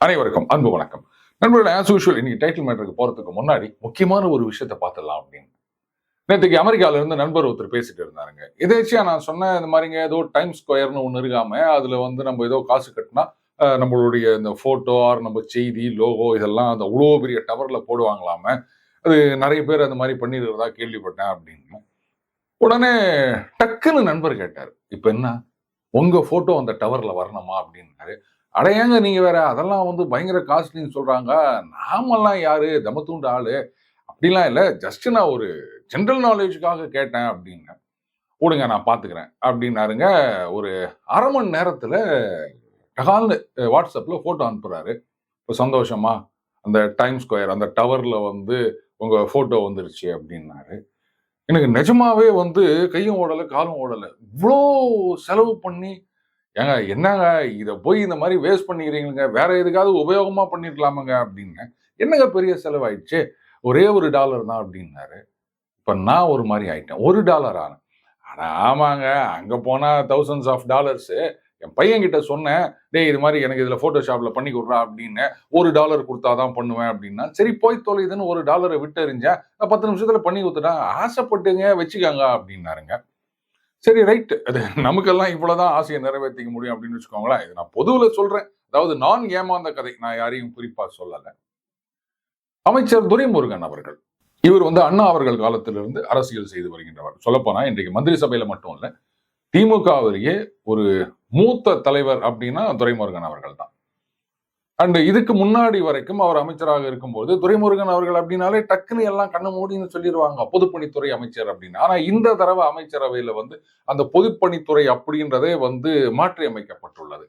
அனைவருக்கும் அன்பு வணக்கம். நண்பர்களே ஆஸ் யூஷுவல் இன்னைக்கு டைட்டில் மேட்டருக்கு போறதுக்கு முன்னாடி முக்கியமான ஒரு விஷயத்தை பார்த்துடலாம் அப்படின்னு. நேற்றுக்கு அமெரிக்கால இருந்து நண்பர் ஒருத்தர் பேசிட்டு இருந்தாருங்க. எதேச்சியா நான் சொன்னேன் இந்த மாதிரிங்க ஏதோ டைம் ஸ்கொயர்னு ஒன்று இருக்காம அதுல வந்து நம்ம ஏதோ காசு கட்டினா நம்மளுடைய இந்த போட்டோ ஆர் நம்ம செய்தி லோகோ இதெல்லாம் அந்த அவ்வளோ பெரிய டவர்ல போடுவாங்களாம அது நிறைய பேர் அந்த மாதிரி பண்ணிருக்கிறதா கேள்விப்பட்டேன் அப்படின்னு. உடனே டக்குன்னு நண்பர் கேட்டார் இப்போ என்ன? உங்கள் ஃபோட்டோ அந்த டவரில் வரணுமா அப்படின்னாரு. அடையாங்க நீங்கள் வேற அதெல்லாம் வந்து பயங்கர காஸ்ட்லின்னு சொல்கிறாங்க நாமெல்லாம் யார்? தமத்துண்டு ஆளு. அப்படிலாம் இல்லை. ஜஸ்ட் நான் ஒரு ஜென்ரல் நாலேஜுக்காக கேட்டேன் அப்படின்னு. விடுங்க நான் பார்த்துக்கிறேன் அப்படின்னாருங்க. ஒரு அரை மணி நேரத்தில் டகால்னு வாட்ஸ்அப்பில் ஃபோட்டோ அனுப்புகிறாரு இப்போ சந்தோஷமா அந்த டைம் ஸ்கொயர் அந்த டவரில் வந்து உங்கள் ஃபோட்டோ வந்துருச்சு அப்படின்னாரு. எனக்கு நிஜமாவே வந்து கையும் ஓடலை காலும் ஓடலை. இவ்வளோ செலவு பண்ணி ஏங்க என்னங்க இதை போய் இந்த மாதிரி வேஸ்ட் பண்ணிக்கிறீங்க வேற எதுக்காவது உபயோகமா பண்ணிருக்கலாமாங்க அப்படின்னு என்னங்க பெரிய செலவாயிடுச்சு? ஒரே ஒரு டாலர் தான் அப்படின்னாரு. இப்போ நான் ஒரு மாதிரி ஆயிட்டேன். ஒரு டாலர் ஆனேன் ஆனால் ஆமாங்க அங்கே போனால் தௌசண்ட்ஸ் ஆஃப் டாலர்ஸு என் பையன் கிட்ட சொன்னேன் டேய் இது மாதிரி எனக்கு இதில் ஃபோட்டோஷாப்பில் பண்ணி கொடுறா அப்படின்னு. ஒரு டாலர் கொடுத்தாதான் பண்ணுவேன் அப்படின்னா சரி போய் தொலைதுன்னு ஒரு டாலரை விட்டு எறிஞ்சேன் நான் பத்து நிமிஷத்தில் பண்ணி கொடுத்துட்டேன். ஆசைப்பட்டுங்க வச்சுக்காங்க அப்படின்னாருங்க. சரி ரைட் அது நமக்கெல்லாம் இவ்வளவுதான் ஆசையை நிறைவேற்றிக்க முடியும் அப்படின்னு வச்சுக்கோங்களேன். இது நான் பொதுவில் சொல்றேன். அதாவது நான் ஏமாந்த கதை. நான் யாரையும் குறிப்பாக சொல்லலை. அமைச்சர் துரைமுருகன் அவர்கள். இவர் வந்து அண்ணா அவர்கள் காலத்திலிருந்து அரசியல் செய்து வருகின்றவர். சொல்லப்போனா இன்றைக்கு மந்திரி சபையில் மட்டும் இல்லை. திமுகவிலேயே ஒரு மூத்த தலைவர் அப்படின்னா துரைமுருகன் அவர்கள் தான் அண்ட் இதுக்கு முன்னாடி வரைக்கும் அவர் அமைச்சராக இருக்கும்போது துரைமுருகன் அவர்கள் அப்படின்னாலே டக்குன்னு எல்லாம் கண்ணு மூடின்னு சொல்லிடுவாங்க பொதுப்பணித்துறை அமைச்சர் அப்படின்னு. ஆனா இந்த தடவை அமைச்சரவையில வந்து அந்த பொதுப்பணித்துறை அப்படின்றதே வந்து மாற்றி அமைக்கப்பட்டுள்ளது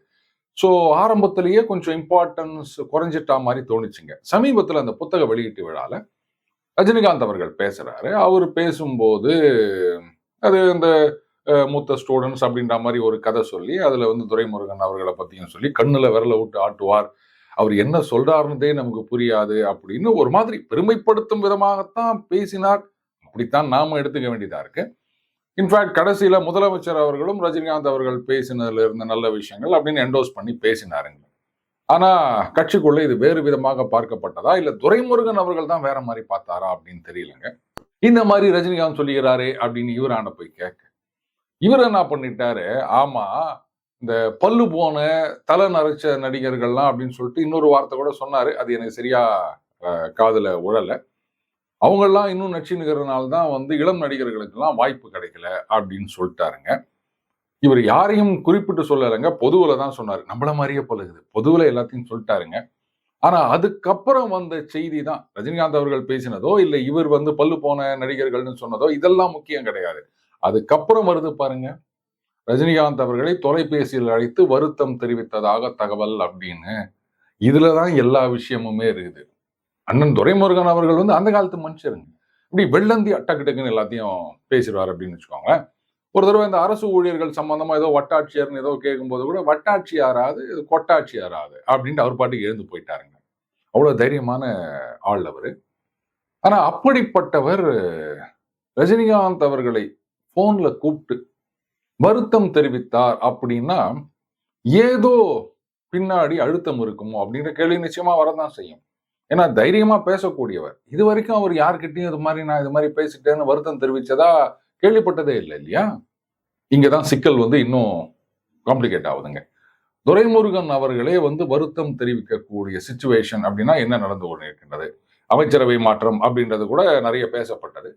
ஸோ ஆரம்பத்திலேயே கொஞ்சம் இம்பார்ட்டன்ஸ் குறைஞ்சிட்டா மாதிரி தோணுச்சுங்க. சமீபத்தில் அந்த புத்தக வெளியீட்டு விழால ரஜினிகாந்த் அவர்கள் பேசுறாரு. அவர் பேசும்போது அது இந்த மூத்த ஸ்டூடெண்ட்ஸ் அப்படின்ற மாதிரி ஒரு கதை சொல்லி அதில் வந்து துரைமுருகன் அவர்களை பற்றியும் சொல்லி கண்ணில் விரல விட்டு ஆட்டுவார். அவர் என்ன சொல்றாருன்றதே நமக்கு புரியாது அப்படின்னு ஒரு மாதிரி பெருமைப்படுத்தும் விதமாகத்தான் பேசினார். அப்படித்தான் நாம எடுத்துக்க வேண்டியதாக இருக்கு. இன்ஃபேக்ட் கடைசியில முதலமைச்சர் அவர்களும் ரஜினிகாந்த் அவர்கள் பேசினதுல இருந்த நல்ல விஷயங்கள் அப்படின்னு என்டோஸ் பண்ணி பேசினாருங்க ஆனால் கட்சிக்குள்ளே இது வேறு விதமாக பார்க்கப்பட்டதா? இல்லை துரைமுருகன் அவர்கள் தான் வேற மாதிரி பார்த்தாரா அப்படின்னு தெரியலங்க. இந்த மாதிரி ரஜினிகாந்த் சொல்லுகிறாரே அப்படின்னு இவரான போய் கேட்க. இவர் என்ன பண்ணிட்டாரு? ஆமா இந்த பல்லு போன தலை நரைச்ச நடிகர்கள்லாம் அப்படின்னு சொல்லிட்டு இன்னொரு வார்த்தை கூட சொன்னாரு. அது எனக்கு சரியா காதுல உழல. அவங்கெல்லாம் இன்னும் நச்சுனுங்கிறதுனால தான் வந்து இளம் நடிகர்களுக்கெல்லாம் வாய்ப்பு கிடைக்கல அப்படின்னு சொல்லிட்டாருங்க. இவர் யாரையும் குறிப்பிட்டு சொல்லலைங்க. பொதுவில் தான் சொன்னாரு. நம்மள மாதிரியே பழகுது. பொதுவில் எல்லாத்தையும் சொல்லிட்டாருங்க. ஆனா அதுக்கப்புறம் வந்த செய்தி தான். ரஜினிகாந்த் அவர்கள் பேசினதோ இல்லை இவர் வந்து பல்லு போன நடிகர்கள்னு சொன்னதோ இதெல்லாம் முக்கியம் கிடையாது. அதுக்கப்புறம் வருது பாருங்க. ரஜினிகாந்த் அவர்களை தொலைபேசியில் அழைத்து வருத்தம் தெரிவித்ததாக தகவல் அப்படின்னு. இதுலதான் எல்லா விஷயமுமே இருக்குது. அண்ணன் துரைமுருகன் அவர்கள் வந்து அந்த காலத்து மனுஷருங்க. இப்படி வெள்ளந்தி டக்கு டக்குன்னு எல்லாத்தையும் பேசிடுவார் அப்படின்னு வச்சுக்கோங்களேன். ஒரு தடவை இந்த அரசு ஊழியர்கள் சம்பந்தமா ஏதோ வட்டாட்சியர்னு ஏதோ கேட்கும்போது கூட வட்டாட்சி ஆறாது இது கொட்டாட்சி யாராது அப்படின்ட்டு அவர் பாட்டுக்கு எழுந்து போயிட்டாருங்க. அவ்வளவு தைரியமான ஆள் அவரு. ஆனா அப்படிப்பட்டவர் ரஜினிகாந்த் அவர்களை போன்ல கூப்பிட்டு வருத்தம் தெரிவித்தார் அப்படின்னா ஏதோ பின்னாடி அழுத்தம் இருக்குமோ அப்படின்ற கேள்வி நிச்சயமா வரதான் செய்யும். ஏன்னா தைரியமா பேசக்கூடியவர். இது வரைக்கும் அவர் யார்கிட்டயும் இது மாதிரி நான் இது மாதிரி பேசிட்டேன்னு வருத்தம் தெரிவிச்சதா கேள்விப்பட்டதே இல்லை இல்லையா? இங்கதான் சிக்கல் வந்து இன்னும் காம்ப்ளிகேட் ஆகுதுங்க. துரைமுருகன் அவர்களே வந்து வருத்தம் தெரிவிக்கக்கூடிய சுச்சுவேஷன் அப்படின்னா என்ன நடந்து கொண்டிருக்கின்றது? அமைச்சரவை மாற்றம் அப்படின்றது கூட நிறைய பேசப்பட்டது.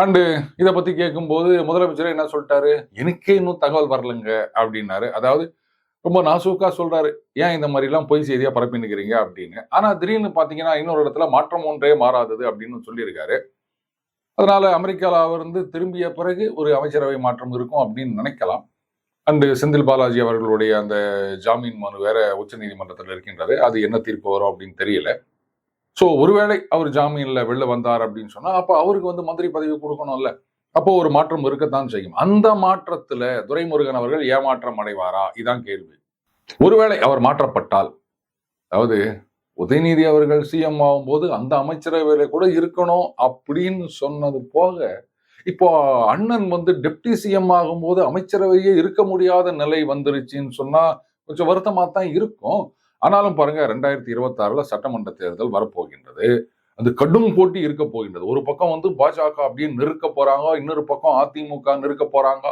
அண்டு இதை பத்தி கேட்கும்போது முதலமைச்சர் என்ன சொல்லிட்டாரு? எனக்கே இன்னும் தகவல் வரலங்க அப்படின்னாரு. அதாவது ரொம்ப நாசூக்கா சொல்றாரு. ஏன் இந்த மாதிரிலாம் பொய் செய்தியா பரப்பி நிக்கிறீங்க அப்படின்னு. ஆனா திடீர்னு பாத்தீங்கன்னா இன்னொரு இடத்துல மாற்றம் ஒன்றே மாறாதது அப்படின்னு சொல்லியிருக்காரு. அதனால அமெரிக்கால இருந்து திரும்பிய பிறகு ஒரு அமைச்சரவை மாற்றம் இருக்கும் அப்படின்னு நினைக்கலாம். அண்டு செந்தில் பாலாஜி அவர்களுடைய அந்த ஜாமீன் மனு வேற உச்சநீதிமன்றத்தில் இருக்கின்றது. அது என்ன தீர்ப்பு வரும் அப்படின்னு தெரியல. ஸோ ஒருவேளை அவர் ஜாமீன்ல வெளில வந்தார் அப்படின்னு சொன்னா அப்போ அவருக்கு வந்து மந்திரி பதவி கொடுக்கணும்ல. அப்போ ஒரு மாற்றம் இருக்கத்தான் செய்யும். அந்த மாற்றத்துல துரைமுருகன் அவர்கள் ஏமாற்றம் அடைவாரா? இதான் கேள்வி. ஒருவேளை அவர் மாற்றப்பட்டால் அதாவது உதயநிதி அவர்கள் சிஎம் ஆகும்போது அந்த அமைச்சரவையில கூட இருக்கணும் அப்படின்னு சொன்னது போக இப்போ அண்ணன் வந்து டெப்டி சிஎம் ஆகும்போது அமைச்சரவையே இருக்க முடியாத நிலை வந்துருச்சுன்னு சொன்னா கொஞ்சம் வருத்தமாக தான் இருக்கும். ஆனாலும் பாருங்க ரெண்டாயிரத்தி இருபத்தாறுல சட்டமன்ற தேர்தல் வரப்போகின்றது. அது கடும் போட்டி இருக்க போகின்றது. ஒரு பக்கம் வந்து பாஜக அப்படியே நிறுக்க போறாங்க இன்னொரு பக்கம் அதிமுக நிறுக்க போறாங்க.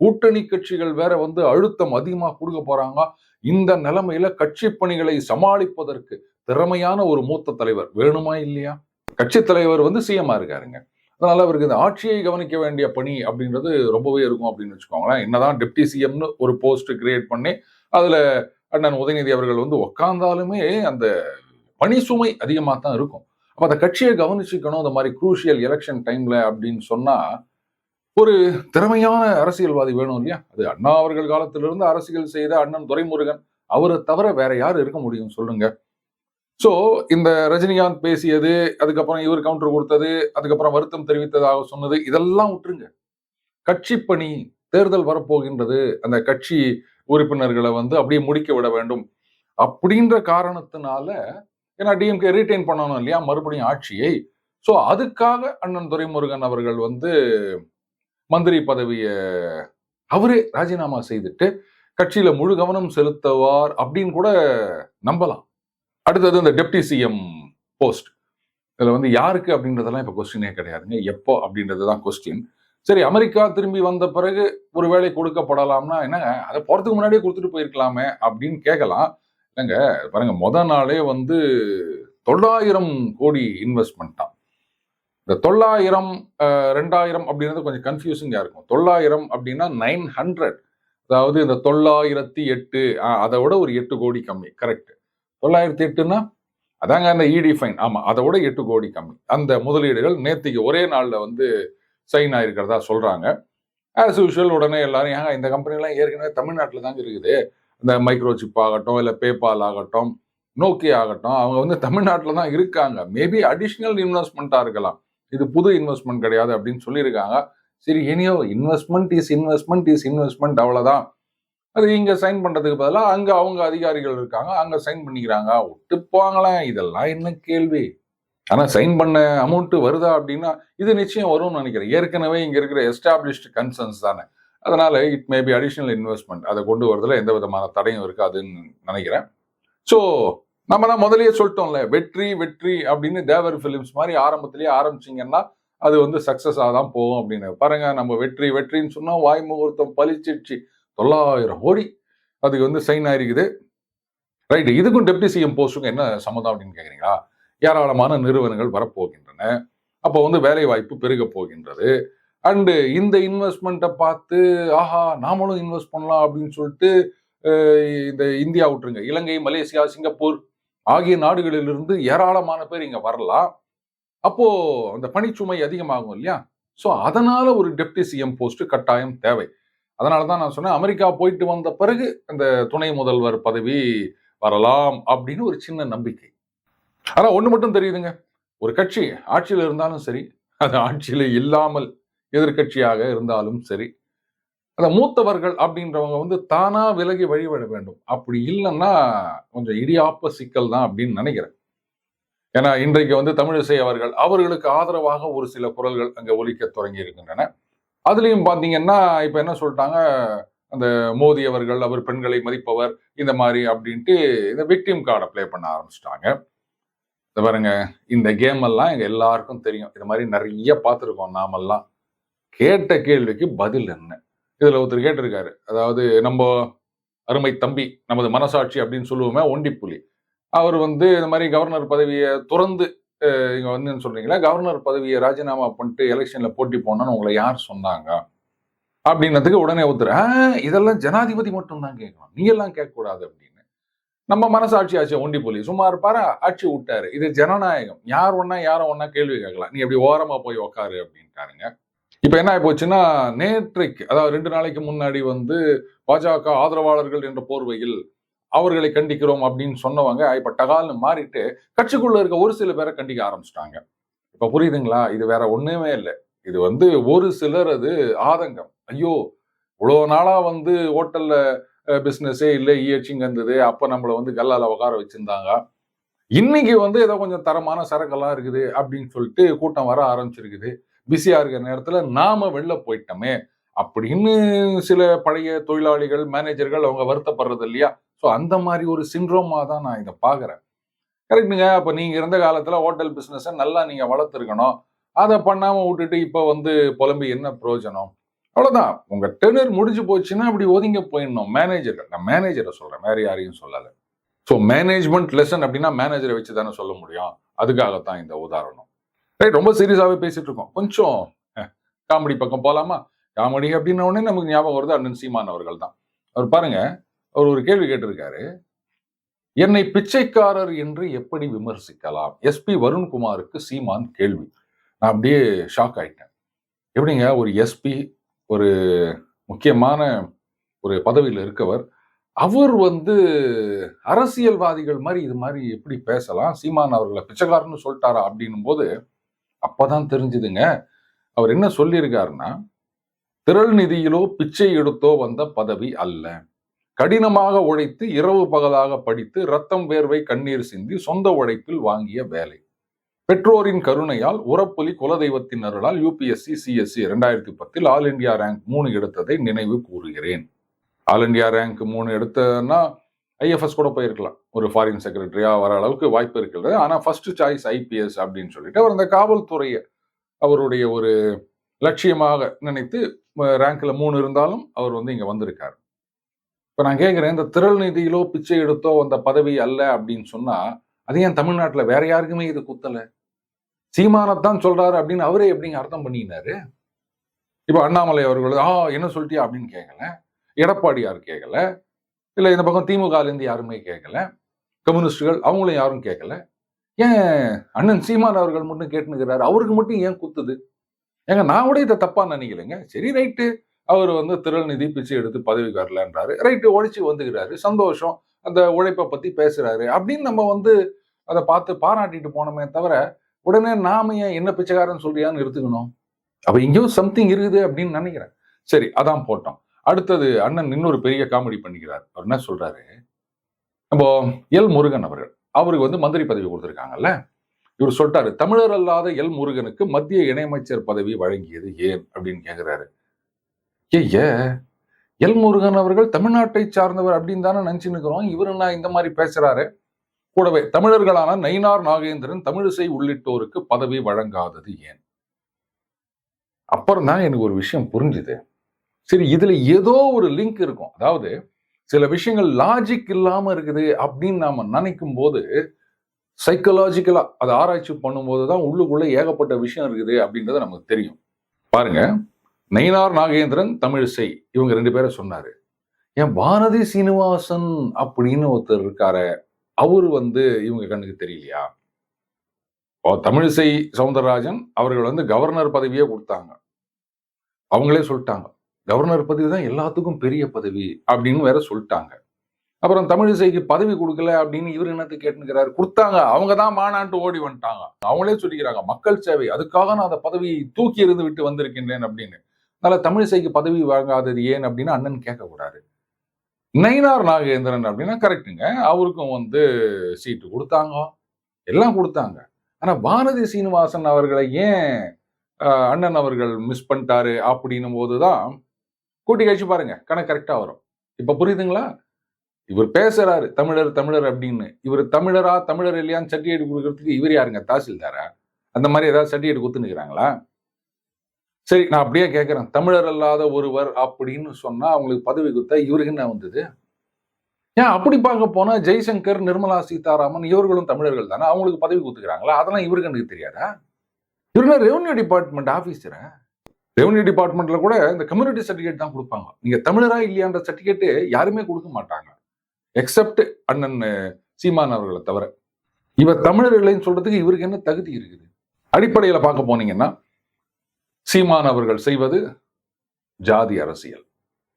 கூட்டணி கட்சிகள் வேற வந்து அழுத்தம் அதிகமாக கொடுக்க போறாங்க. இந்த நிலைமையில கட்சி பணிகளை சமாளிப்பதற்கு திறமையான ஒரு மூத்த தலைவர் வேணுமா இல்லையா? கட்சி தலைவர் வந்து சிஎம்மா இருக்காருங்க. அதனால அவருக்கு இந்த ஆட்சியை கவனிக்க வேண்டிய பணி அப்படின்றது ரொம்பவே இருக்கும் அப்படின்னு வச்சுக்கோங்களேன். என்னதான் டெப்டி சிஎம்னு ஒரு போஸ்ட் கிரியேட் பண்ணி அதுல அண்ணன் உதயநிதி அவர்கள் வந்து உக்காந்தாலுமே அந்த பணி சுமை அதிகமாக தான் இருக்கும். அப்போ அந்த கட்சியை கவனிச்சுக்கணும் இந்த மாதிரி குரூஷியல் எலெக்ஷன் டைம்ல அப்படின்னு சொன்னா ஒரு திறமையான அரசியல்வாதி வேணும் இல்லையா? அது அண்ணா அவர்கள் காலத்திலிருந்து அரசியல் செய்த அண்ணன் துரைமுருகன் அவரை தவிர வேற யார் இருக்க முடியும் சொல்லுங்க. ஸோ இந்த ரஜினிகாந்த் பேசியது அதுக்கப்புறம் இவர் கவுண்டர் கொடுத்தது அதுக்கப்புறம் வருத்தம் தெரிவித்ததாக சொன்னது இதெல்லாம் விட்டுருங்க. கட்சி பணி தேர்தல் வரப்போகின்றது அந்த கட்சி உறுப்பினர்களை வந்து அப்படியே முடிக்க விட வேண்டும் அப்படின்ற காரணத்தினால ஏன்னா டிஎம்கே ரீட்டைன் பண்ணணும் இல்லையா? மறுபடியும் ஆட்சியை. சோ அதுக்காக அண்ணன் துரைமுருகன் அவர்கள் வந்து மந்திரி பதவியை அவரே ராஜினாமா செய்துட்டு கட்சியில முழு கவனம் செலுத்துவார் அப்படின்னு கூட நம்பலாம். அடுத்தது இந்த டெப்டி சிஎம் போஸ்ட். இதில் வந்து யாருக்கு அப்படின்றதெல்லாம் இப்போ கொஸ்டினே கிடையாதுங்க. எப்போ அப்படின்றது தான் கொஸ்டின் சரி அமெரிக்கா திரும்பி வந்த பிறகு ஒரு வேலை கொடுக்கப்படலாம்னா என்னங்க அதை போறதுக்கு முன்னாடியே கொடுத்துட்டு போயிருக்கலாமே அப்படின்னு கேட்கலாம் இல்லைங்க பாருங்க முத நாளே வந்து தொள்ளாயிரம் கோடி இன்வெஸ்ட்மெண்ட் தான் இந்த தொள்ளாயிரம் ரெண்டாயிரம் அப்படின்றது கொஞ்சம் கன்ஃபியூசிங்காக இருக்கும். தொள்ளாயிரம் அப்படின்னா நைன் ஹண்ட்ரட். அதாவது இந்த தொள்ளாயிரத்தி எட்டு அதை விட ஒரு எட்டு கோடி கம்மி கரெக்ட் தொள்ளாயிரத்தி எட்டுன்னா அதாங்க அந்த இடி ஃபைன் ஆமாம் அதை விட எட்டு கோடி கம்மி. அந்த முதலீடுகள் நேற்றுக்கு ஒரே நாளில் வந்து சைன் ஆகிருக்கிறதா சொல்கிறாங்க ஆஸ் யூஷுவல் உடனே எல்லாரும் ஏங்க இந்த கம்பெனிலாம் ஏற்கனவே தமிழ்நாட்டில் தாங்க இருக்குது. இந்த மைக்ரோ சிப் ஆகட்டும் இல்லை பேபால் ஆகட்டும் நோக்கி ஆகட்டும் அவங்க வந்து தமிழ்நாட்டில் தான் இருக்காங்க. மேபி அடிஷ்னல் இன்வெஸ்ட்மெண்ட்டாக இருக்கலாம். இது புது இன்வெஸ்ட்மெண்ட் கிடையாது அப்படின்னு சொல்லியிருக்காங்க. சரி எனியோ investment is investment is investment அவ்வளோதான் அது இங்கே சைன் பண்ணுறதுக்கு பதிலாக அங்கே அவங்க அதிகாரிகள் இருக்காங்க அங்கே சைன் பண்ணிக்கிறாங்க. விட்டு போவாங்களேன் இதெல்லாம் என்ன கேள்வி? ஆனால் சைன் பண்ண அமௌண்ட்டு வருதா அப்படின்னா இது நிச்சயம் வரும்னு நினைக்கிறேன். ஏற்கனவே இங்கே இருக்கிற எஸ்டாப்ளிஷ்டு கன்சர்ன்ஸ் தானே. அதனால் it may be additional investment அதை கொண்டு வரதுல எந்த விதமான தடையும் இருக்காதுன்னு நினைக்கிறேன். ஸோ நம்ம தான் முதலியே சொல்லிட்டோம்ல வெற்றி வெற்றி அப்படின்னு தேவர் ஃபிலிம்ஸ் மாதிரி ஆரம்பத்திலேயே ஆரம்பிச்சிங்கன்னா அது வந்து சக்ஸஸாக தான் போகும் அப்படின்னு. பாருங்க நம்ம வெற்றி வெற்றின்னு சொன்னால் வாய் முகூர்த்தம் பளிச்சிடுச்சு. தொள்ளாயிரம் கோடி. அதுக்கு வந்து சைன் ஆயிருக்குது. ரைட் இதுக்கும் டெப்டி சிஎம் போஸ்ட்டுக்கும் என்ன சம்மந்தம் அப்படின்னு கேட்குறீங்களா ஏராளமான நிறுவனங்கள் வரப்போகின்றன. அப்போ வந்து வேலை வாய்ப்பு பெருக போகின்றது. அண்டு இந்த இன்வெஸ்ட்மெண்ட்டை பார்த்து ஆஹா நாமளும் இன்வெஸ்ட் பண்ணலாம் அப்படின்னு சொல்லிட்டு இந்த இந்தியா விட்டுருங்க. இலங்கை மலேசியா சிங்கப்பூர் ஆகிய நாடுகளிலிருந்து ஏராளமான பேர் இங்கே வரலாம். அப்போ அந்த பணிச்சுமை அதிகமாகும் இல்லையா? ஸோ அதனால ஒரு டெப்டி சிஎம் போஸ்ட் கட்டாயம் தேவை. அதனால தான் நான் சொன்னேன் அமெரிக்கா போயிட்டு வந்த பிறகு அந்த துணை முதல்வர் பதவி வரலாம் அப்படின்னு ஒரு சின்ன நம்பிக்கை. ஆனால் ஒண்ணு மட்டும் தெரியுதுங்க. ஒரு கட்சி ஆட்சியில் இருந்தாலும் சரி அது ஆட்சியில இல்லாமல் எதிர்கட்சியாக இருந்தாலும் சரி அந்த மூத்தவர்கள் அப்படின்றவங்க வந்து தானா விலகி வழிபட வேண்டும். அப்படி இல்லைன்னா கொஞ்சம் இடியாப்ப சிக்கல் தான் அப்படின்னு நினைக்கிறேன். ஏன்னா இன்றைக்கு வந்து தமிழிசை அவர்கள் அவர்களுக்கு ஆதரவாக ஒரு சில குரல்கள் அங்க ஒலிக்க தொடங்கி இருக்கின்றன அதுலயும் பார்த்தீங்கன்னா இப்ப என்ன சொல்லிட்டாங்க? அந்த மோதி அவர்கள் அவர் பெண்களை மதிப்பவர் இந்த மாதிரி அப்படின்ட்டு இந்த விக்டிம் கார்டை ப்ளே பண்ண ஆரம்பிச்சிட்டாங்க. இந்த பாருங்க இந்த கேம் எல்லாம் எங்க எல்லாருக்கும் தெரியும். இது மாதிரி நிறைய பார்த்துருக்கோம் நாமெல்லாம். கேட்ட கேள்விக்கு பதில் என்ன? இதுல ஒருத்தர் கேட்டிருக்காரு. அதாவது நம்ம அருமை தம்பி நமது மனசாட்சி அப்படின்னு சொல்லுவோமே ஒண்டிப்புலி. அவர் வந்து இந்த மாதிரி கவர்னர் பதவியை துறந்து இங்க வந்து சொல்றீங்களா கவர்னர் பதவியை ராஜினாமா பண்ணிட்டு எலெக்ஷன்ல போட்டி போனான்னு உங்களை யார் சொன்னாங்க? அப்படின்னதுக்கு உடனே ஒருத்தர் இதெல்லாம் ஜனாதிபதி மட்டும் தான் கேட்கணும். நீ எல்லாம் கேட்கக்கூடாது அப்படின்னு. நம்ம மனசாட்சி ஆச்சு ஒண்டி போலி. சும்மா இருப்பாரு ஆட்சி விட்டாரு. இது ஜனநாயகம். யார் ஒன்னா யாரும் ஒன்னா கேள்வி கேட்கலாம். நீ எப்படி ஓரமா போய் உக்காரு அப்படின்ட்டாருங்க. இப்ப என்ன ஆகி போச்சுன்னா நேற்றைக்கு அதாவது ரெண்டு நாளைக்கு முன்னாடி வந்து பாஜக ஆதரவாளர்கள் என்ற போர்வையில் அவர்களை கண்டிக்கிறோம் அப்படின்னு சொன்னவங்க இப்ப டகால்னு மாறிட்டு கட்சிக்குள்ள இருக்க ஒரு சில பேரை கண்டிக்க ஆரம்பிச்சிட்டாங்க. இப்ப புரியுதுங்களா? இது வேற ஒண்ணுமே இல்லை. இது வந்து ஒரு சிலர் அது ஆதங்கம். ஐயோ இவ்வளோ நாளா வந்து ஹோட்டல்ல பிஸ்னஸே இல்லை இஎச்சிங் இருந்தது அப்போ நம்மளை வந்து கல்லால் உட்கார வச்சுருந்தாங்க. இன்னைக்கு வந்து ஏதோ கொஞ்சம் தரமான சரக்கெல்லாம் இருக்குது அப்படின்னு சொல்லிட்டு கூட்டம் வர ஆரம்பிச்சிருக்குது. பிஸியாக இருக்கிற நேரத்தில் நாம் வெளில போயிட்டோமே அப்படின்னு சில பழைய தொழிலாளிகள் மேனேஜர்கள் அவங்க வருத்தப்படுறது இல்லையா? ஸோ அந்த மாதிரி ஒரு சின்ரோமாக தான் நான் இதை பார்க்குறேன். கரெக்டுங்க அப்போ நீங்கள் இருந்த காலத்தில் ஹோட்டல் பிஸ்னஸை நல்லா நீங்கள் வளர்த்துருக்கணும். அதை பண்ணாமல் விட்டுட்டு இப்போ வந்து புலம்பி என்ன பிரயோஜனம்? அவ்வளோதான் உங்கள் டெனர் முடிஞ்சு போச்சுன்னா அப்படி ஒதுங்க போயிடணும். மேனேஜர் நான் மேனேஜரை சொல்கிறேன் வேறு யாரையும் சொல்லலை. ஸோ மேனேஜ்மெண்ட் லெசன் அப்படின்னா மேனேஜரை வச்சு தானே சொல்ல முடியும். அதுக்காகத்தான் இந்த உதாரணம். ரைட் ரொம்ப சீரியஸாகவே பேசிட்டு இருக்கோம். கொஞ்சம் காமெடி பக்கம் போகலாமா காமெடி அப்படின்ன உடனே நமக்கு ஞாபகம் வருது அண்ணன் சீமான் அவர்கள் தான். அவர் பாருங்க அவர் ஒரு கேள்வி கேட்டிருக்காரு. என்னை பிச்சைக்காரர் என்று எப்படி விமர்சிக்கலாம்? எஸ்பி வருண்குமாருக்கு சீமான் கேள்வி. நான் அப்படியே ஷாக் ஆயிட்டேன். எப்படிங்க? ஒரு எஸ்பி ஒரு முக்கியமான ஒரு பதவியில் இருக்கவர். அவர் வந்து அரசியல்வாதிகள் மாதிரி இது மாதிரி எப்படி பேசலாம்? சீமான் அவர்களை பிச்சைக்காரன்னு சொல்லிட்டாரா அப்படின்னும் போது அப்பதான் தெரிஞ்சுதுங்க. அவர் என்ன சொல்லியிருக்காருன்னா திரள் நிதியிலோ பிச்சை எடுத்தோ வந்த பதவி அல்ல. கடினமாக உழைத்து இரவு பகலாக படித்து ரத்தம் வேர்வை கண்ணீர் சிந்தி சொந்த உழைப்பில் வாங்கிய வேலை. பெற்றோரின் கருணையால் உரப்புலி குலதெய்வத்தின் அருளால் யூபிஎஸ்சி சிஎஸ்சி இரண்டாயிரத்தி பத்தில் ஆல் இந்தியா ரேங்க் மூணு எடுத்ததை நினைவு கூறுகிறேன். ஆல் இந்தியா ரேங்க் மூணு எடுத்ததுன்னா ஐஎஃப்எஸ் கூட போயிருக்கலாம். ஒரு ஃபாரின் செக்ரட்டரியாக வர அளவுக்கு வாய்ப்பு இருக்கிறது. ஆனா ஃபர்ஸ்ட் சாய்ஸ் ஐபிஎஸ் அப்படின்னு சொல்லிட்டு அவர் அந்த காவல்துறையை அவருடைய ஒரு லட்சியமாக நினைத்து ரேங்க்ல மூணு இருந்தாலும் அவர் வந்து இங்க வந்திருக்காரு. இப்ப நான் கேட்குறேன் இந்த திரள் நிதியிலோ பிச்சை எடுத்தோ வந்த பதவி அல்ல அப்படின்னு சொன்னா அது ஏன் தமிழ்நாட்டுல வேற யாருக்குமே இது குத்தலை? சீமானத்தான் சொல்றாரு அப்படின்னு அவரே எப்படிங்க அர்த்தம் பண்ணினாரு? இப்போ அண்ணாமலை அவர்கள் ஆ என்ன சொல்லிட்டியா? அப்படின்னு கேட்கல எடப்பாடியார் கேட்கல இல்லை இந்த பக்கம் திமுகலேருந்து யாருமே கேட்கல கம்யூனிஸ்டுகள் அவங்களும் யாரும் கேட்கல ஏன் அண்ணன் சீமான் அவர்கள் மட்டும் கேட்டுனுக்கிறாரு அவருக்கு மட்டும் ஏன் குத்துது? ஏங்க நான் கூட இதை தப்பா நினைக்கலைங்க. சரி ரைட்டு. அவர் வந்து திரள் நிதி பிச்சை எடுத்து பதவிக்கு வரலன்றாரு. ரைட்டு உழைச்சி வந்துக்கிறாரு. சந்தோஷம். அந்த உழைப்பை பத்தி பேசுறாரு. அப்படின்னு நம்ம வந்து அதை பார்த்து பாராட்டிட்டு போனோமே தவிர உடனே நாம ஏன் என்ன பிச்சைக்காரன் சொல்றியான்னு எடுத்துக்கணும் அப்ப எங்கேயோ சம்திங் இருக்குது அப்படின்னு நினைக்கிறேன். சரி அதான் போட்டோம். அடுத்தது அண்ணன் இன்னொரு பெரிய காமெடி பண்ணிக்கிறார். அவர் என்ன சொல்றாரு? நம்ம எல் முருகன் அவர்கள். அவருக்கு வந்து மந்திரி பதவி கொடுத்துருக்காங்கல்ல? இவர் சொல்லிட்டாரு தமிழர் அல்லாத எல் முருகனுக்கு மத்திய இணையமைச்சர் பதவி வழங்கியது ஏன்? அப்படின்னு கேட்கிறாரு ஏய்ய எல் முருகன் அவர்கள் தமிழ்நாட்டை சார்ந்தவர் அப்படின்னு தானே நினச்சின்னு இருக்கிறோம். இவர் நான் இந்த மாதிரி பேசுறாரு? கூடவே தமிழர்களான நயினார் நாகேந்திரன் தமிழிசை உள்ளிட்டோருக்கு பதவி வழங்காதது ஏன்? அப்புறம் தான் எனக்கு ஒரு விஷயம் புரிஞ்சுது. சரி இதுல ஏதோ ஒரு லிங்க் இருக்கும். அதாவது சில விஷயங்கள் லாஜிக் இல்லாம இருக்குது அப்படின்னு நாம நினைக்கும் போது சைக்கலாஜிக்கலா அதை ஆராய்ச்சி பண்ணும்போது தான் உள்ளுக்குள்ள ஏகப்பட்ட விஷயம் இருக்குது அப்படின்றது நமக்கு தெரியும். பாருங்க நயினார் நாகேந்திரன் தமிழிசை இவங்க ரெண்டு பேரை சொன்னாரு. ஏன் பாரதி சீனிவாசன் அப்படின்னு ஒருத்தர் இருக்காரு. அவரு வந்து இவங்க கண்ணுக்கு தெரியலையா? ஓ தமிழிசை சவுந்தரராஜன் அவர்கள் வந்து கவர்னர் பதவியே கொடுத்தாங்க. அவங்களே சொல்லிட்டாங்க. கவர்னர் பதவி தான் எல்லாத்துக்கும் பெரிய பதவி அப்படின்னு வேற சொல்லிட்டாங்க. அப்புறம் தமிழிசைக்கு பதவி கொடுக்கல அப்படின்னு இவர் என்னத்தை கேட்டுக்கிறாரு கொடுத்தாங்க. அவங்க தான் மாநாட்டு ஓடி வந்துட்டாங்க. அவங்களே சொல்லிக்கிறாங்க மக்கள் சேவை அதுக்காக நான் அந்த பதவியை தூக்கி இருந்து விட்டு வந்திருக்கின்றேன் அப்படின்னு. அதனால தமிழிசைக்கு பதவி வாங்காதது ஏன் அப்படின்னு அண்ணன் கேட்கக்கூடாது. நயினார் நாகேந்திரன் அப்படின்னா கரெக்டுங்க அவருக்கும் வந்து சீட்டு கொடுத்தாங்க. எல்லாம் கொடுத்தாங்க. ஆனால் பாரதி சீனிவாசன் அவர்களை ஏன் அண்ணன் அவர்கள் மிஸ் பண்ணிட்டாரு அப்படின்னும் போதுதான் கூட்டி கழிச்சு பாருங்க. கணக்கு கரெக்டாக வரும். இப்போ புரியுதுங்களா? இவர் பேசுறாரு தமிழர் தமிழர் அப்படின்னு. இவர் தமிழரா தமிழர் இல்லையான்னு சர்டிஃபிகேட் கொடுக்கறதுக்கு இவர் யாருங்க? தாசில்தாரா? அந்த மாதிரி ஏதாவது சர்டிஃபிகேட் கொடுத்துனுக்குறாங்களா சரி நான் அப்படியே கேட்குறேன் தமிழர் அல்லாத ஒருவர் அப்படின்னு சொன்னா அவங்களுக்கு பதவி கொடுத்தா இவருக்கு என்ன வந்தது? ஏன் அப்படி பார்க்க போனால் ஜெய்சங்கர் நிர்மலா சீதாராமன் இவர்களும் தமிழர்கள் தானே? அவங்களுக்கு பதவி கொடுத்துக்கிறாங்களா? அதெல்லாம் இவருக்கு எனக்கு தெரியாதா? இவருனா ரெவன்யூ டிபார்ட்மெண்ட் ஆபீசரா ரெவன்யூ டிபார்ட்மெண்ட்ல கூட இந்த கம்யூனிட்டி சர்டிஃபிகேட் தான் கொடுப்பாங்க. நீங்க தமிழரா இல்லையான்ற சர்டிஃபிகேட்டு யாருமே கொடுக்க மாட்டாங்க. எக்ஸப்ட் அண்ணன் சீமான் அவர்களை தவிர. இவர் தமிழர் இல்லைன்னு சொல்றதுக்கு இவருக்கு என்ன தகுதி இருக்குது? அடிப்படையில பார்க்க போனீங்கன்னா சீமான் அவர்கள் செய்வது ஜாதி அரசியல்.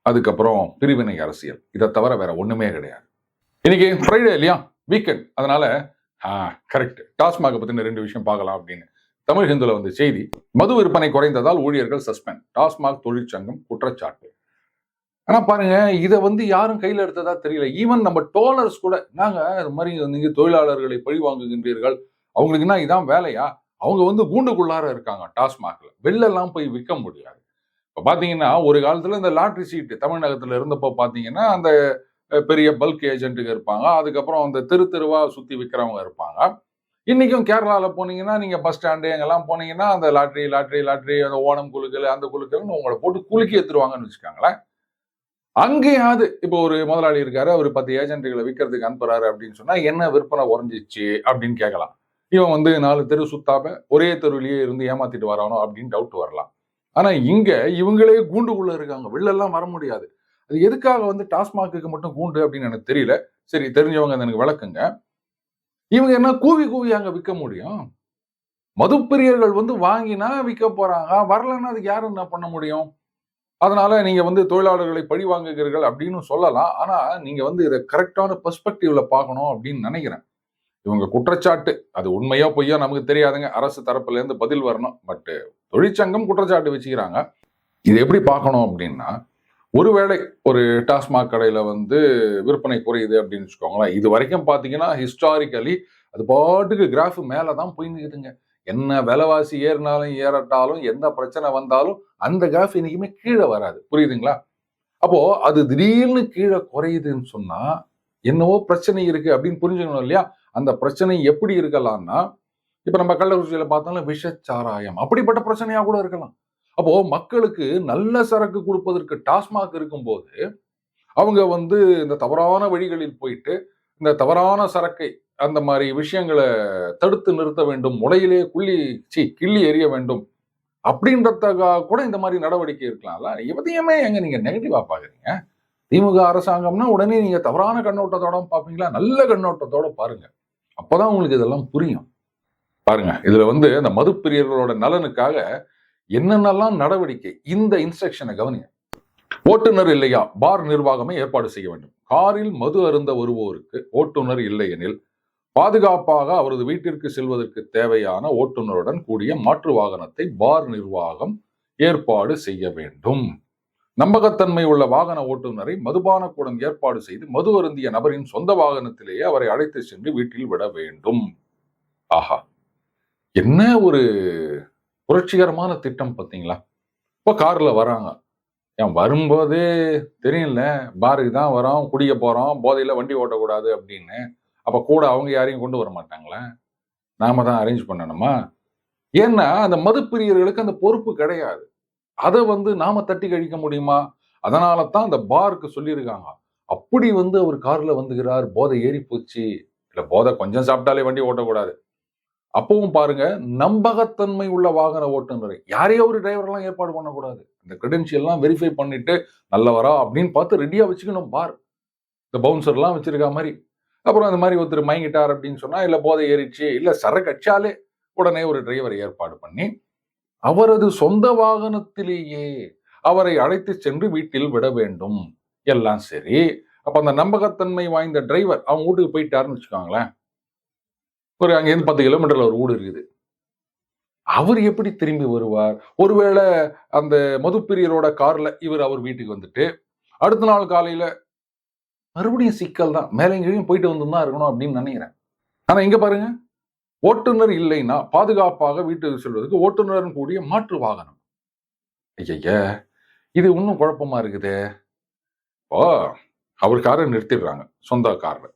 அதுக்கப்புறம் பிரிவினை அரசியல். இதை தவிர வேற ஒண்ணுமே கிடையாது. இன்னைக்கு ஃப்ரைடே இல்லையா? வீக்கெண்ட் அதனால கரெக்ட் டாஸ்மாக பத்தின ரெண்டு விஷயம் பார்க்கலாம் அப்படின்னு. தமிழ் ஹிந்துல வந்து செய்தி மது விற்பனை குறைந்ததால் ஊழியர்கள் சஸ்பெண்ட் டாஸ்மாக் தொழிற்சங்கம் குற்றச்சாட்டு. ஆனா பாருங்க இதை வந்து யாரும் கையில எடுத்ததா தெரியல. ஈவன் நம்ம டோலர்ஸ் கூட நாங்க இது மாதிரி நீங்க தொழிலாளர்களை பழி வாங்குகின்றீர்கள். அவங்களுக்குன்னா இதான் வேலையா? அவங்க வந்து கூண்டுக்குள்ளார இருக்காங்க டாஸ்மாக்ல. வெளிலலாம் போய் விற்க முடியாது. இப்போ பாத்தீங்கன்னா ஒரு காலத்துல இந்த லாட்ரி சீட்டு தமிழகத்துல இருந்தப்போ பார்த்தீங்கன்னா அந்த பெரிய பல்க் ஏஜென்ட்டுங்க இருப்பாங்க. அதுக்கப்புறம் அந்த தெரு தெருவா சுத்தி விற்கிறவங்க இருப்பாங்க. இன்னைக்கும் கேரளால போனீங்கன்னா நீங்க பஸ் ஸ்டாண்டு எங்கெல்லாம் போனீங்கன்னா அந்த லாட்ரி லாட்ரி லாட்ரி அந்த ஓணம் குழுக்கள் அந்த குழுக்கள்னு உங்களை போட்டு குலுக்கி எடுத்துருவாங்கன்னு வச்சுக்காங்களேன். அங்கேயாவது இப்போ ஒரு முதலாளி இருக்காரு அவர் பத்து ஏஜென்ட்டுகளை விற்கிறதுக்கு அனுப்புறாரு அப்படின்னு சொன்னா என்ன விற்பனை உறைஞ்சிச்சு அப்படின்னு கேட்கலாம். இவன் வந்து நாலு தெரு சுத்தாம ஒரே தெருவிலேயே இருந்து ஏமாத்திட்டு வரானோ அப்படின்னு டவுட் வரலாம். ஆனா இங்க இவங்களே கூண்டுக்குள்ள இருக்காங்க. வெளில வர முடியாது. அது எதுக்காக வந்து டாஸ்மாக்கு மட்டும் கூண்டு அப்படின்னு எனக்கு தெரியல. சரி தெரிஞ்சவங்க எனக்கு விளக்குங்க. இவங்க என்ன கூவி கூவி அங்க விற்க முடியும்? மதுப்பிரியர்கள் வந்து வாங்கினா விற்க போறாங்க. வரலன்னா அதுக்கு யாரும் என்ன பண்ண முடியும்? அதனால நீங்க வந்து தொழிலாளர்களை பழி வாங்குகிறீர்கள் அப்படின்னு சொல்லலாம். ஆனா நீங்க வந்து இதை கரெக்டான பெர்ஸ்பெக்டிவ்ல பார்க்கணும் அப்படின்னு நினைக்கிறேன். இவங்க குற்றச்சாட்டு. அது உண்மையோ பொய்யோ நமக்கு தெரியாதுங்க. அரசு தரப்புலேருந்து பதில் வரணும். பட் தொழிற்சங்கம் குற்றச்சாட்டு வச்சுக்கிறாங்க. இது எப்படி பார்க்கணும் அப்படின்னா ஒருவேளை ஒரு டாஸ்மாக் கடையில் வந்து விற்பனை குறையுது அப்படின்னு வச்சுக்கோங்களேன். இது வரைக்கும் பார்த்தீங்கன்னா ஹிஸ்டாரிக்கலி அது பாட்டுக்கு கிராஃப் மேலே தான் போயின்னுக்குதுங்க என்ன விலைவாசி ஏறினாலும் ஏறட்டாலும் எந்த பிரச்சனை வந்தாலும் அந்த கிராஃப் இன்னைக்குமே கீழே வராது. புரியுதுங்களா? அப்போ அது திடீர்னு கீழே குறையுதுன்னு சொன்னா என்னவோ பிரச்சனை இருக்கு அப்படின்னு புரிஞ்சுக்கணும் இல்லையா? அந்த பிரச்சனை எப்படி இருக்கலாம்னா இப்போ நம்ம கள்ளக்குறிச்சியில் பார்த்தாலும் விஷச்சாராயம் அப்படிப்பட்ட பிரச்சனையாக கூட இருக்கலாம். அப்போ மக்களுக்கு நல்ல சரக்கு கொடுப்பதற்கு டாஸ்மாக் இருக்கும்போது அவங்க வந்து இந்த தவறான வழிகளில் போயிட்டு இந்த தவறான சரக்கை அந்த மாதிரி விஷயங்களை தடுத்து நிறுத்த வேண்டும் முளையிலே குள்ளி சி கிள்ளி எறிய வேண்டும் அப்படின்றதுக்காக கூட இந்த மாதிரி நடவடிக்கை இருக்கலாம்ல எதையுமே எங்க நீங்க நெகட்டிவா பாக்குறீங்க திமுக அரசாங்கம்னா உடனே நீங்க தவறான கண்ணோட்டத்தோட பார்ப்பீங்களா? நல்ல கண்ணோட்டத்தோட பாருங்க. அப்போதான் உங்களுக்கு இதெல்லாம் புரியும். பாருங்க இதுல வந்து அந்த மதுப்பிரியர்களோட நலனுக்காக என்னென்னலாம் நடவடிக்கை இந்த இன்ஸ்ட்ரக்ஷனை கவனிங்க ஓட்டுநர் இல்லையா? பார் நிர்வாகமே ஏற்பாடு செய்ய வேண்டும். காரில் மது அருந்த வருவோருக்கு ஓட்டுநர் இல்லையெனில் பாதுகாப்பாக அவரது வீட்டிற்கு செல்வதற்கு தேவையான ஓட்டுநருடன் கூடிய மாற்று வாகனத்தை பார் நிர்வாகம் ஏற்பாடு செய்ய வேண்டும். நம்பகத்தன்மை உள்ள வாகன ஓட்டுநரை மதுபான கூடம் ஏற்பாடு செய்து மது அருந்திய நபரின் சொந்த வாகனத்திலேயே அவரை அழைத்து சென்று வீட்டில் விட வேண்டும். ஆஹா. என்ன ஒரு புரட்சிகரமான திட்டம் பார்த்தீங்களா? இப்போ கார்ல வராங்க. ஏன் வரும்போதே தெரியல பாருக்கு தான் வரோம் குடிக்க போறோம் போதையில வண்டி ஓட்டக்கூடாது அப்படின்னு. அப்ப கூட அவங்க யாரையும் கொண்டு வர மாட்டாங்களா? நாம தான் அரேஞ்ச் பண்ணணுமா? ஏன்னா அந்த மதுப்பிரியர்களுக்கு அந்த பொறுப்பு கிடையாது. அதை வந்து நாம தட்டி கழிக்க முடியுமா? அதனால தான் அந்த பாருக்கு சொல்லியிருக்காங்க. அப்படி வந்து அவர் கார்ல வந்துகிறார் போதை ஏறி போச்சு இல்லை போதை கொஞ்சம் சாப்பிட்டாலே வண்டி ஓட்டக்கூடாது. அப்பவும் பாருங்க நம்பகத்தன்மை உள்ள வாகன ஓட்டுநரை யாரையோ ஒரு டிரைவர்லாம் ஏற்பாடு பண்ணக்கூடாது. இந்த கிரெடென்ஷியல்லாம் வெரிஃபை பண்ணிட்டு நல்லவரா அப்படின்னு பார்த்து ரெடியாக வச்சுக்கணும் பார். இந்த பவுன்சர்லாம் வச்சிருக்க மாதிரி. அப்புறம் அந்த மாதிரி ஒருத்தர் மயங்கிட்டார் அப்படின்னு சொன்னா இல்லை போதை ஏறிச்சு இல்லை சரக்கு அடிச்சாலே உடனே ஒரு டிரைவரை ஏற்பாடு பண்ணி அவரது சொந்த வாகனத்திலேயே அவரை அழைத்து சென்று வீட்டில் விட வேண்டும். எல்லாம் சரி. அப்ப அந்த நம்பகத்தன்மை வாய்ந்த டிரைவர் அவங்க வீட்டுக்கு போயிட்டாருன்னு வச்சுக்கோங்களேன். ஒரு அங்கேருந்து பத்து கிலோமீட்டர்ல ஒரு வீடு இருக்குது. அவர் எப்படி திரும்பி வருவார்? ஒருவேளை அந்த மதுப்பிரியரோட கார்ல இவர் அவர் வீட்டுக்கு வந்துட்டு அடுத்த நாள் காலையில மறுபடியும் சிக்கல் தான் மேலே எங்கேயும் போயிட்டு வந்து தான் இருக்கணும் அப்படின்னு நினைக்கிறேன். ஆனா இங்க பாருங்க. ஓட்டுநர் இல்லைன்னா பாதுகாப்பாக வீட்டுக்கு செல்வதற்கு ஓட்டுநருடன் கூடிய மாற்று வாகனம். ஐய இது இன்னும் குழப்பமா இருக்குதே. இப்போ அவர் காரை நிறுத்திடுறாங்க சொந்த காரில்.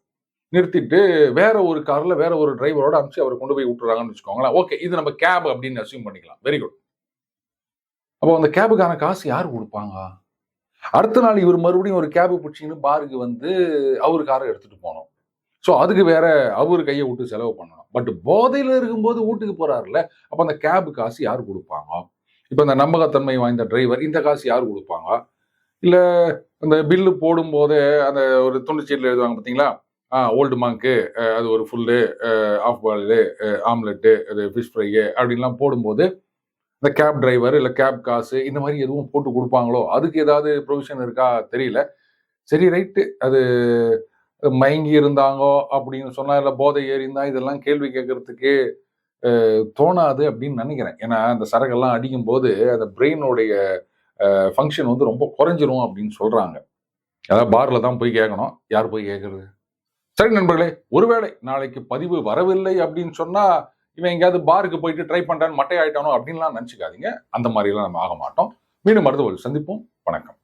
நிறுத்திட்டு வேற ஒரு காரில் வேற ஒரு டிரைவரோட அனுப்பிச்சு அவர் கொண்டு போய் விட்டுறாங்கன்னு வச்சுக்கோங்களேன். ஓகே இது நம்ம கேப் அப்படின்னு அசியூம் பண்ணிக்கலாம். வெரி குட் அப்போ அந்த கேபுக்கான காசு யார் கொடுப்பாங்க? அடுத்த நாள் இவர் மறுபடியும் ஒரு கேபு பிடிச்சின்னு பாருக்கு வந்து அவர் காரை எடுத்துட்டு போனோம். ஸோ அதுக்கு வேற அவர் கையை விட்டு செலவு பண்ணணும். பட் போதையில் இருக்கும்போது வீட்டுக்கு போறாருல்ல அப்போ அந்த கேபு காசு யார் கொடுப்பாங்க? இப்போ இந்த நம்பகத்தன்மை வாய்ந்த டிரைவர் இந்த காசு யார் கொடுப்பாங்க? இல்லை அந்த பில்லு போடும்போதே அந்த ஒரு துண்டுச்சீட்டில் எழுதுவாங்க பார்த்தீங்களா ஓல்டு மாங்க்கு அது ஒரு ஃபுல்லு ஆஃப் பாயிலு ஆம்லெட்டு அது ஃபிஷ் ஃப்ரையு அப்படின்லாம் போடும்போது இந்த கேப் டிரைவர் இல்லை கேப் காசு இந்த மாதிரி எதுவும் போட்டு கொடுப்பாங்களோ? அதுக்கு ஏதாவது ப்ரொவிஷன் இருக்கா? தெரியல. சரி ரைட்டு அது மயங்கி இருந்தாங்கோ அப்படின்னு சொன்னா இல்லை போதை ஏறிந்தா இதெல்லாம் கேள்வி கேட்கறதுக்கு தோணாது அப்படின்னு நினைக்கிறேன். ஏன்னா அந்த சரகெல்லாம் அடிக்கும் போது அந்த பிரெயினுடைய ஃபங்க்ஷன் வந்து ரொம்ப குறைஞ்சிரும் அப்படின்னு சொல்றாங்க. அதாவது பார்ல தான் போய் கேட்கணும் யார் போய் கேட்கறது சரி நண்பர்களே ஒருவேளை நாளைக்கு பதிவு வரவில்லை அப்படின்னு சொன்னா இவன் எங்கேயாவது பாருக்கு போயிட்டு ட்ரை பண்றான்னு மட்டை ஆயிட்டானோ அப்படின்லாம் நினச்சிக்காதீங்க. அந்த மாதிரிலாம் நம்ம ஆக மாட்டோம். மீண்டும் மருத்துவர்கள் சந்திப்போம். வணக்கம்.